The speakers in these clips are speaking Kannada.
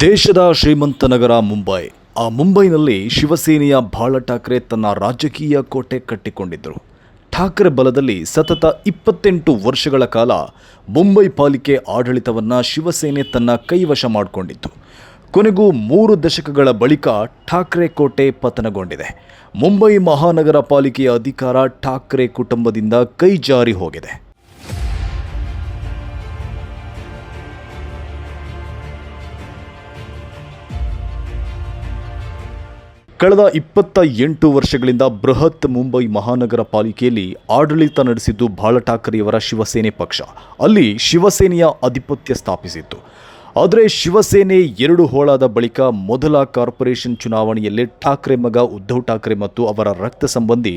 ದೇಶದ ಶ್ರೀಮಂತ ನಗರ ಮುಂಬೈ. ಆ ಮುಂಬೈನಲ್ಲಿ ಶಿವಸೇನೆಯ ಬಾಳ ಠಾಕ್ರೆ ತನ್ನ ರಾಜಕೀಯ ಕೋಟೆ ಕಟ್ಟಿಕೊಂಡಿದ್ದರು. ಠಾಕ್ರೆ ಬಲದಲ್ಲಿ ಸತತ ಇಪ್ಪತ್ತೆಂಟು ವರ್ಷಗಳ ಕಾಲ ಮುಂಬೈ ಪಾಲಿಕೆ ಆಡಳಿತವನ್ನು ಶಿವಸೇನೆ ತನ್ನ ಕೈವಶ ಮಾಡಿಕೊಂಡಿತ್ತು. ಕೊನೆಗೂ ಮೂರು ದಶಕಗಳ ಬಳಿಕ ಠಾಕ್ರೆ ಕೋಟೆ ಪತನಗೊಂಡಿದೆ. ಮುಂಬೈ ಮಹಾನಗರ ಪಾಲಿಕೆಯ ಅಧಿಕಾರ ಠಾಕ್ರೆ ಕುಟುಂಬದಿಂದ ಕೈ ಜಾರಿ ಹೋಗಿದೆ. ಕಳೆದ ಇಪ್ಪತ್ತ ಎಂಟು ವರ್ಷಗಳಿಂದ ಬೃಹತ್ ಮುಂಬೈ ಮಹಾನಗರ ಪಾಲಿಕೆಯಲ್ಲಿ ಆಡಳಿತ ನಡೆಸಿದ್ದು ಬಾಳ ಠಾಕ್ರೆಯವರ ಶಿವಸೇನೆ ಪಕ್ಷ. ಅಲ್ಲಿ ಶಿವಸೇನೆಯ ಆಧಿಪತ್ಯ ಸ್ಥಾಪಿಸಿತ್ತು. ಆದರೆ ಶಿವಸೇನೆ ಎರಡು ಹೋಳಾದ ಬಳಿಕ ಮೊದಲ ಕಾರ್ಪೊರೇಷನ್ ಚುನಾವಣೆಯಲ್ಲಿ ಠಾಕ್ರೆ ಮಗ ಉದ್ಧವ್ ಠಾಕ್ರೆ ಮತ್ತು ಅವರ ರಕ್ತ ಸಂಬಂಧಿ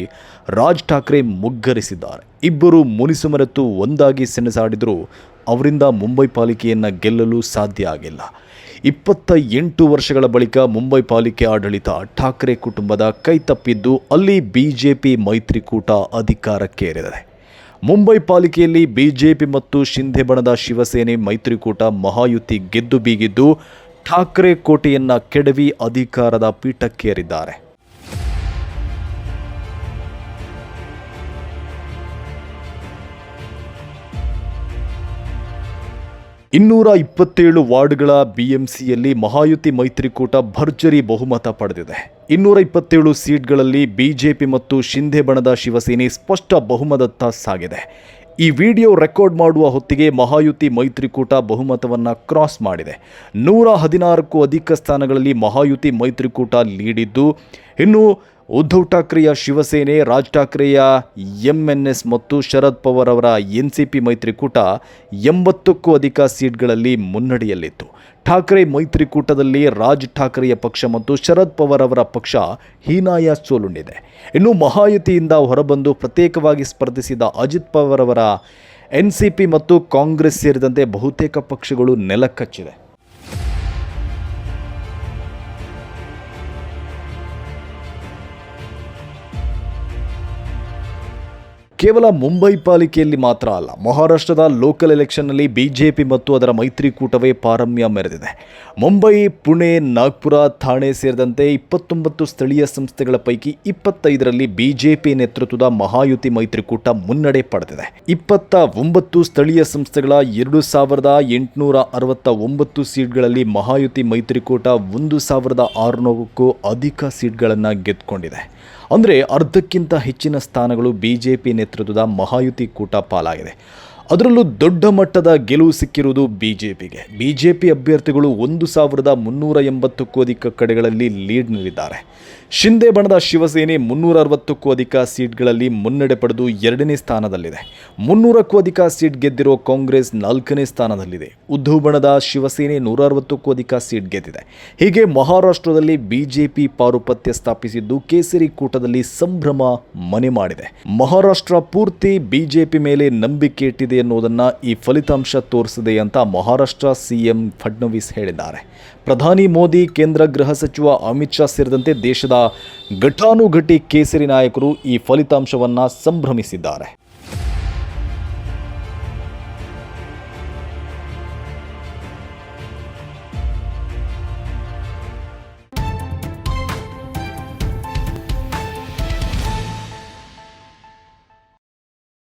ರಾಜ್ ಠಾಕ್ರೆ ಮುಗ್ಗರಿಸಿದ್ದಾರೆ. ಇಬ್ಬರು ಮುನಿಸು ಮರೆತು ಒಂದಾಗಿ ಸೆಣಸಾಡಿದರೂ ಅವರಿಂದ ಮುಂಬೈ ಪಾಲಿಕೆಯನ್ನು ಗೆಲ್ಲಲು ಸಾಧ್ಯ ಆಗಿಲ್ಲ. ಇಪ್ಪತ್ತ ಎಂಟು ವರ್ಷಗಳ ಬಳಿಕ ಮುಂಬೈ ಪಾಲಿಕೆ ಆಡಳಿತ ಠಾಕ್ರೆ ಕುಟುಂಬದ ಕೈ ತಪ್ಪಿದ್ದು ಅಲ್ಲಿ ಬಿಜೆಪಿ ಮೈತ್ರಿಕೂಟ ಅಧಿಕಾರಕ್ಕೇರಿದೆ. ಮುಂಬೈ ಪಾಲಿಕೆಯಲ್ಲಿ ಬಿಜೆಪಿ ಮತ್ತು ಶಿಂಧೆ ಬಣದ ಶಿವಸೇನೆ ಮೈತ್ರಿಕೂಟ ಮಹಾಯುತಿ ಗೆದ್ದು ಬೀಗಿದ್ದು ಠಾಕ್ರೆ ಕೋಟೆಯನ್ನು ಕೆಡವಿ ಅಧಿಕಾರದ ಪೀಠಕ್ಕೇರಿದ್ದಾರೆ. ಇನ್ನೂರ ಇಪ್ಪತ್ತೇಳು ವಾರ್ಡ್ಗಳ ಬಿಎಂಸಿಯಲ್ಲಿ ಮಹಾಯುತಿ ಮೈತ್ರಿಕೂಟ ಭರ್ಜರಿ ಬಹುಮತ ಪಡೆದಿದೆ. ಇನ್ನೂರ ಇಪ್ಪತ್ತೇಳು ಸೀಟ್ಗಳಲ್ಲಿ ಬಿಜೆಪಿ ಮತ್ತು ಶಿಂಧೆ ಬಣದ ಶಿವಸೇನೆ ಸ್ಪಷ್ಟ ಬಹುಮತದತ್ತ ಸಾಗಿದೆ. ಈ ವಿಡಿಯೋ ರೆಕಾರ್ಡ್ ಮಾಡುವ ಹೊತ್ತಿಗೆ ಮಹಾಯುತಿ ಮೈತ್ರಿಕೂಟ ಬಹುಮತವನ್ನು ಕ್ರಾಸ್ ಮಾಡಿದೆ. ನೂರ ಹದಿನಾರಕ್ಕೂ ಅಧಿಕ ಸ್ಥಾನಗಳಲ್ಲಿ ಮಹಾಯುತಿ ಮೈತ್ರಿಕೂಟ ಲೀಡಿದ್ದು ಇನ್ನು ಉದ್ಧವ್ ಠಾಕ್ರೆಯ ಶಿವಸೇನೆ, ರಾಜ್ ಠಾಕ್ರೆಯ ಎಂಎನ್ಎಸ್ ಮತ್ತು ಶರದ್ ಪವಾರ್ ಅವರ ಎನ್ ಸಿ ಪಿ ಮೈತ್ರಿಕೂಟ ಎಂಬತ್ತಕ್ಕೂ ಅಧಿಕ ಸೀಟ್ಗಳಲ್ಲಿ ಮುನ್ನಡೆಯಲ್ಲಿತ್ತು. ಠಾಕ್ರೆ ಮೈತ್ರಿಕೂಟದಲ್ಲಿ ರಾಜ್ ಠಾಕ್ರೆಯ ಪಕ್ಷ ಮತ್ತು ಶರದ್ ಪವಾರ್ ಅವರ ಪಕ್ಷ ಹೀನಾಯ ಸೋಲುಂಡಿದೆ. ಇನ್ನು ಮಹಾಯುತಿಯಿಂದ ಹೊರಬಂದು ಪ್ರತ್ಯೇಕವಾಗಿ ಸ್ಪರ್ಧಿಸಿದ ಅಜಿತ್ ಪವಾರ್ ಅವರ ಎನ್ ಸಿ ಪಿ ಮತ್ತು ಕಾಂಗ್ರೆಸ್ ಸೇರಿದಂತೆ ಬಹುತೇಕ ಪಕ್ಷಗಳು ನೆಲಕಚ್ಚಿದೆ ಕೇವಲ ಮುಂಬೈ ಪಾಲಿಕೆಯಲ್ಲಿ ಮಾತ್ರ ಅಲ್ಲ, ಮಹಾರಾಷ್ಟ್ರದ ಲೋಕಲ್ ಎಲೆಕ್ಷನ್ನಲ್ಲಿ ಬಿಜೆಪಿ ಮತ್ತು ಅದರ ಮೈತ್ರಿಕೂಟವೇ ಪಾರಮ್ಯ ಮೆರೆದಿದೆ. ಮುಂಬೈ, ಪುಣೆ, ನಾಗ್ಪುರ ಥಾಣೆ ಸೇರಿದಂತೆ ಇಪ್ಪತ್ತೊಂಬತ್ತು ಸ್ಥಳೀಯ ಸಂಸ್ಥೆಗಳ ಪೈಕಿ ಇಪ್ಪತ್ತೈದರಲ್ಲಿ ಬಿಜೆಪಿ ನೇತೃತ್ವದ ಮಹಾಯುತಿ ಮೈತ್ರಿಕೂಟ ಮುನ್ನಡೆ ಪಡೆದಿದೆ. ಇಪ್ಪತ್ತ ಒಂಬತ್ತು ಸ್ಥಳೀಯ ಸಂಸ್ಥೆಗಳ ಎರಡು ಸಾವಿರದ ಎಂಟುನೂರ ಅರವತ್ತ ಒಂಬತ್ತು ಸೀಟ್ಗಳಲ್ಲಿ ಮಹಾಯುತಿ ಮೈತ್ರಿಕೂಟ ಒಂದು ಸಾವಿರದ ಆರುನೂರಕ್ಕೂ ಅಧಿಕ ಸೀಟ್ಗಳನ್ನು ಗೆದ್ದುಕೊಂಡಿದೆ. ಅಂದರೆ ಅರ್ಧಕ್ಕಿಂತ ಹೆಚ್ಚಿನ ಸ್ಥಾನಗಳು ಬಿಜೆಪಿ ನೇತೃತ್ವದ ಮಹಾಯುತಿ ಕೂಟ ಪಾಲಾಗಿದೆ. ಅದರಲ್ಲೂ ದೊಡ್ಡ ಮಟ್ಟದ ಗೆಲುವು ಸಿಕ್ಕಿರುವುದು ಬಿಜೆಪಿಗೆ. ಬಿಜೆಪಿ ಅಭ್ಯರ್ಥಿಗಳು ಒಂದು ಸಾವಿರದ ಮುನ್ನೂರ ಎಂಬತ್ತಕ್ಕೂ ಅಧಿಕ ಕಡೆಗಳಲ್ಲಿ ಲೀಡ್ ನೀಡಿದ್ದಾರೆ. ಶಿಂದೆ ಬಣದ ಶಿವಸೇನೆ ಮುನ್ನೂರ ಅರವತ್ತಕ್ಕೂ ಅಧಿಕ ಸೀಟ್ಗಳಲ್ಲಿ ಮುನ್ನಡೆ ಪಡೆದು ಎರಡನೇ ಸ್ಥಾನದಲ್ಲಿದೆ. ಮುನ್ನೂರಕ್ಕೂ ಅಧಿಕ ಸೀಟ್ ಗೆದ್ದಿರೋ ಕಾಂಗ್ರೆಸ್ ನಾಲ್ಕನೇ ಸ್ಥಾನದಲ್ಲಿದೆ. ಉದ್ಧವ್ ಬಣದ ಶಿವಸೇನೆ ನೂರ ಅರವತ್ತಕ್ಕೂ ಅಧಿಕ ಸೀಟ್ ಗೆದ್ದಿದೆ. ಹೀಗೆ ಮಹಾರಾಷ್ಟ್ರದಲ್ಲಿ ಬಿಜೆಪಿ ಪಾರುಪತ್ಯ ಸ್ಥಾಪಿಸಿದ್ದು ಕೇಸರಿ ಕೂಟದಲ್ಲಿ ಸಂಭ್ರಮ ಮನೆ ಮಾಡಿದೆ. ಮಹಾರಾಷ್ಟ್ರ ಪೂರ್ತಿ ಬಿಜೆಪಿ ಮೇಲೆ ನಂಬಿಕೆ ಇಟ್ಟಿದೆ ಎನ್ನುವುದನ್ನು ಈ ಫಲಿತಾಂಶ ತೋರಿಸಿದೆ ಅಂತ ಮಹಾರಾಷ್ಟ್ರ ಸಿಎಂ ಫಡ್ನವೀಸ್ ಹೇಳಿದ್ದಾರೆ. ಪ್ರಧಾನಿ ಮೋದಿ, ಕೇಂದ್ರ ಗೃಹ ಸಚಿವ ಅಮಿತ್ ಶಾ ಸೇರಿದಂತೆ ದೇಶದ ಘಟಾನುಘಟಿ ಕೇಸರಿ ನಾಯಕರು ಈ ಫಲಿತಾಂಶವನ್ನು ಸಂಭ್ರಮಿಸಿದ್ದಾರೆ.